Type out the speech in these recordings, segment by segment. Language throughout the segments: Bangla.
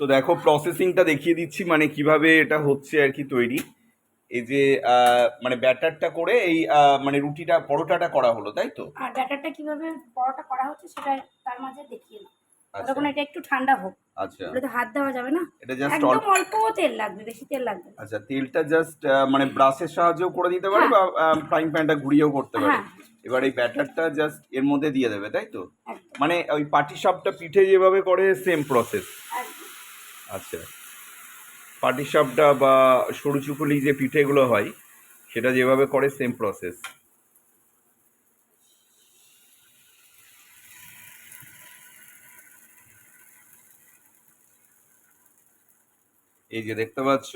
তো দেখো প্রসেসিংটা দেখিয়ে দিচ্ছি মানে কীভাবে এটা হচ্ছে আর কি তৈরি। এই যে মানে ব্যাটারটা করে এই মানে রুটিটা পরোটাটা করা হলো তাই তো? আর ব্যাটারটা কীভাবে পরোটা করা হচ্ছে সেটা তার মাঝে দেখিয়ে দিই আচ্ছা। ততক্ষণ এটা একটু ঠান্ডা হোক। আচ্ছা। ওটা তো হাত দেওয়া যাবে না? এটা জাস্ট একদম অল্প তেল লাগবে বেশি তেল লাগবে আচ্ছা তেলটা জাস্ট মানে ব্রাশের সাহায্যেও করে দিতে পারে বা ফ্রাইং প্যানটা ঘুরিয়েও করতে পারে। হ্যাঁ। এবার এই ব্যাটারটা জাস্ট এর মধ্যে দিয়ে দেবে তাই তো? মানে ওই পাটি সাপটা পিঠে যেভাবে করে সেম প্রসেস আচ্ছা পাটি সাপটা বা সরু চুকুলি যে পিঠেগুলো হয়, সেটা যেভাবে করে সেম প্রসেস এই যে দেখতে পাচ্ছ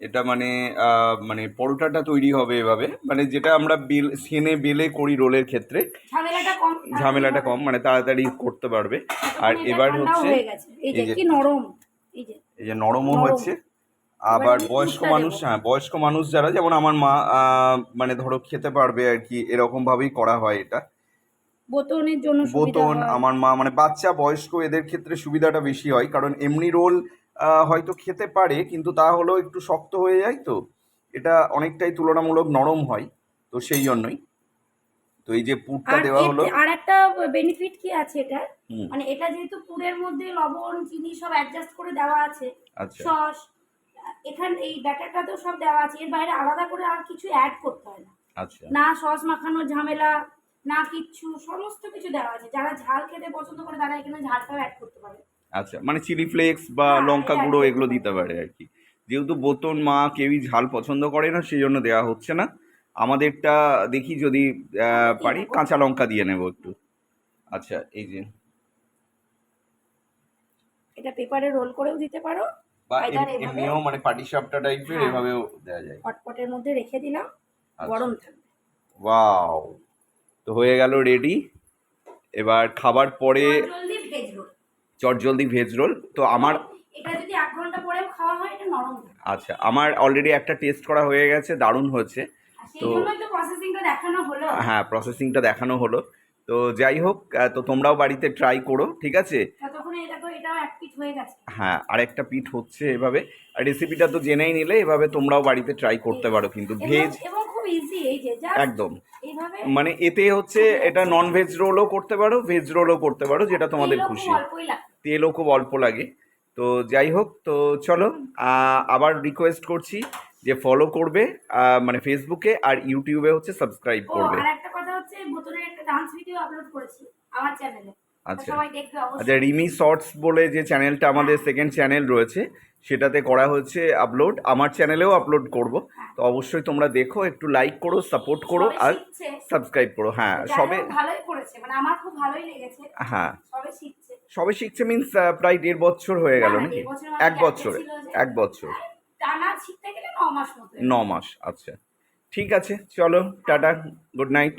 এটা মানে মানে পরোটাটা তৈরি হবে এভাবে। মানে যেটা আমরা বেল সেনে বেলে করি রোলের ক্ষেত্রে। ঝামেলাটা কম। মানে তাড়াতাড়ি করতে পারবে। আর এবার হচ্ছে এই যে এই যে- নরম এই যে নরমও নরম। হচ্ছে। আবার বয়স্ক মানুষ হ্যাঁ বয়স্ক মানুষ যারা যেমন আমার মা মানে ধরো খেতে পারবে আর কি এরকম ভাবেই করা হয় এটা। বোতনের জন্য বোতন আমার মা মানে বাচ্চা বয়স্ক এদের ক্ষেত্রে সুবিধাটা বেশি হয়। কারণ এমনি রোল হয়তো খেতে পারে কিন্তু তা হলেও একটু শক্ত হয়ে যায় তো। এটা অনেকটাই তুলনামূলক নরম হয় তো সেই জন্যই। তো এই যে পুরটা দেওয়া হলো। আর একটা বেনিফিট কি আছে এটা মানে এটা যেহেতু পুরের মধ্যে লবণ চিনি সব অ্যাডজাস্ট করে দেওয়া আছে আচ্ছা। সস এখানে এই ব্যাটারটা তো সব দেওয়া আছে এর বাইরে আলাদা করে আর কিছু অ্যাড করতে হয় না। আচ্ছা। না সস মাখানোর ঝামেলা না কিচ্ছু সমস্ত কিছু দেওয়া আছে। যারা ঝাল খেতে পছন্দ করে তারা এখানে ঝালটাও অ্যাড করতে পারে। আচ্ছা মানে চিলি ফ্লেক্স বা হ্যাঁ, লঙ্কা গুঁড়ো এগুলো দিতে পারে আর কি। যেহেতু বোতন মা কেউই ঝাল পছন্দ করে না সেই জন্য দেওয়া হচ্ছে না। আমাদেরটা দেখি যদি পারি কাঁচা লঙ্কা দিয়ে নেব একটু। আচ্ছা এই যে। এটা পেপারে রোল করেও দিতে পারো। বা এমনিও মানে পাটি সাপটা টাইপের হ্যাঁ। এভাবেও দেওয়া যায়। হটপটের মধ্যে রেখে দিলাম আচ্ছা। গরম থাকবে। ওয়াও। তো হয়ে গেল রেডি। এবার খাবার পরে জলদি ভেজ রোল। চটজলদি ভেজ রোল তো আমার এটা যদি এক ঘণ্টা পরেও খাওয়া হয় এটা নরম আচ্ছা আমার অলরেডি একটা টেস্ট করা হয়ে গেছে দারুণ হচ্ছে। আর সেই তো- প্রসেসিংটা দেখানো হলো। হ্যাঁ প্রসেসিংটা দেখানো হলো। তো যাই হোক তো তোমরাও বাড়িতে ট্রাই করো ঠিক আছে? ততক্ষণে এটা তো এটাও এক পিঠ হ্যাঁ আরেকটা পিঠ হচ্ছে এভাবে। আর রেসিপিটা তো জেনেই নিলে এভাবে তোমরাও বাড়িতে ট্রাই করতে পারো কিন্তু ভেজ একদম। মানে এতে হচ্ছে এটা নন ভেজ রোলও করতে পারো ভেজ রোলও করতে পারো যেটা তোমাদের খুশি। তেলও খুব অল্প লাগে। তো যাই হোক তো চলো আবার রিকোয়েস্ট করছি যে ফলো করবে মানে ফেসবুকে আর ইউটিউবে হচ্ছে সাবস্ক্রাইব করবে। আর একটা কথা হচ্ছে বোতলের একটা ডান্স ভিডিও আপলোড করেছি আমার চ্যানেলে আচ্ছা। আচ্ছা রিমি শর্টস বলে যে চ্যানেলটা আমাদের সেকেন্ড চ্যানেল রয়েছে সেটাতে করা হচ্ছে আপলোড আমার চ্যানেলেও আপলোড করব। তো অবশ্যই তোমরা দেখো একটু লাইক করো সাপোর্ট করো আর সাবস্ক্রাইব করো। হ্যাঁ সবে ভালোই করেছে। মানে আমার খুব ভালোই লেগেছে। হ্যাঁ। সবে সবে শিখছে মিন্স প্রায় দেড় বছর হয়ে গেল নাকি? এক বছর এক বছর। টানা শিখতে গেলে ন মাস ন মাস আচ্ছা। ঠিক আছে চলো টাটা গুড নাইট